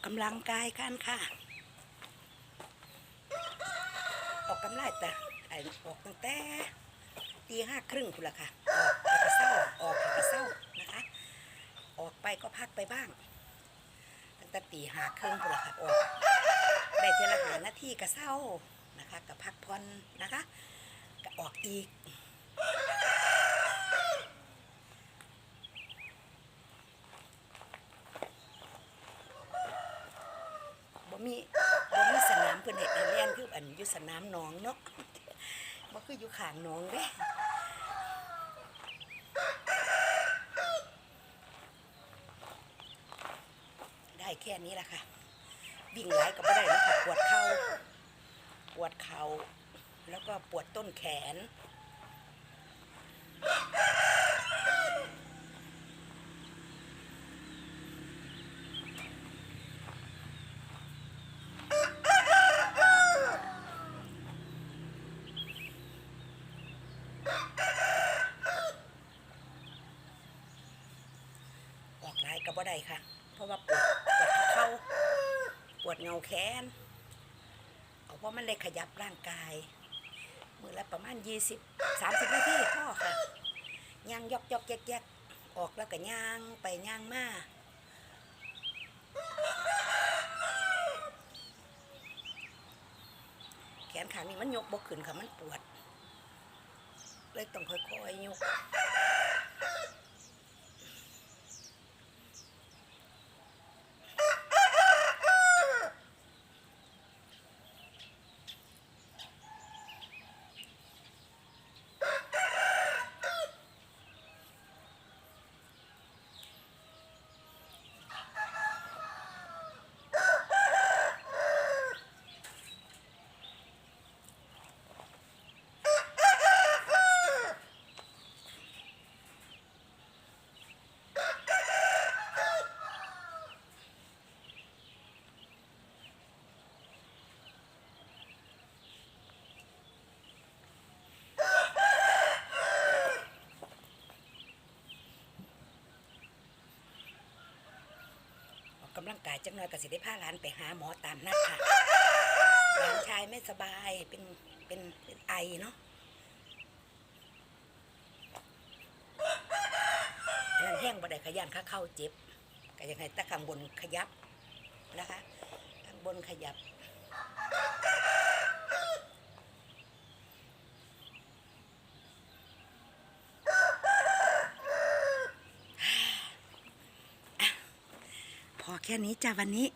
กกำลังกายกันค่ะ ออกกำลังแต่ไอออกตั้งแต่ตีห้าครึ่งคุณละค่ะ ออกแล้วก็เศร้าออกแล้วก็เศร้านะคะ ออกไปก็พักไปบ้าง ตั้งแต่ตีห้าครึ่งคุณละค่ะออกได้เทละหานาที่ก็เศร้านะคะกับพักผ่อนนะคะก็ออกอีก บ่มีบ่มีสนามเพิ่นเฮ็ดให้เรียนคืออันอยู่สนามหนองเนาะบ่คืออยู่ข้างหนองเด้ได้แค่นี้ล่ะค่ะวิ่งหลายก็บ่ได้แล้วค่ะปวดเข่าปวดเข่าแล้วก็ปวดต้นแขน ออ กหลายก็บ่ได้ค่ะ เพราะว่าปวดปวดเข่าปวดเงาแขนเอาเพราะมันเลยขยับร่างกาย มือละประมาณ20 30นาทีพ่อค่ะย่างยอกยอกแยกแยกออกแล้วก็ย่างไปย่างมาแขนขานี้มันยกบกขึ้นค่ะมันปวด เลยต้องค่อยๆยก ออกกำลังกายจังหน่อยก็สิได้พาหลานไปหาหมอตามนัดค่ะหลานชายไม่สบายเป็นเป็นเป็นไอเนาะนั่นแห้งบ่ได้ขยันข้าเข้าเจ็บก็ยังไงตะข้างบนขยับนะคะข้างบนขยับ อแค่นี้จ้าวันนี้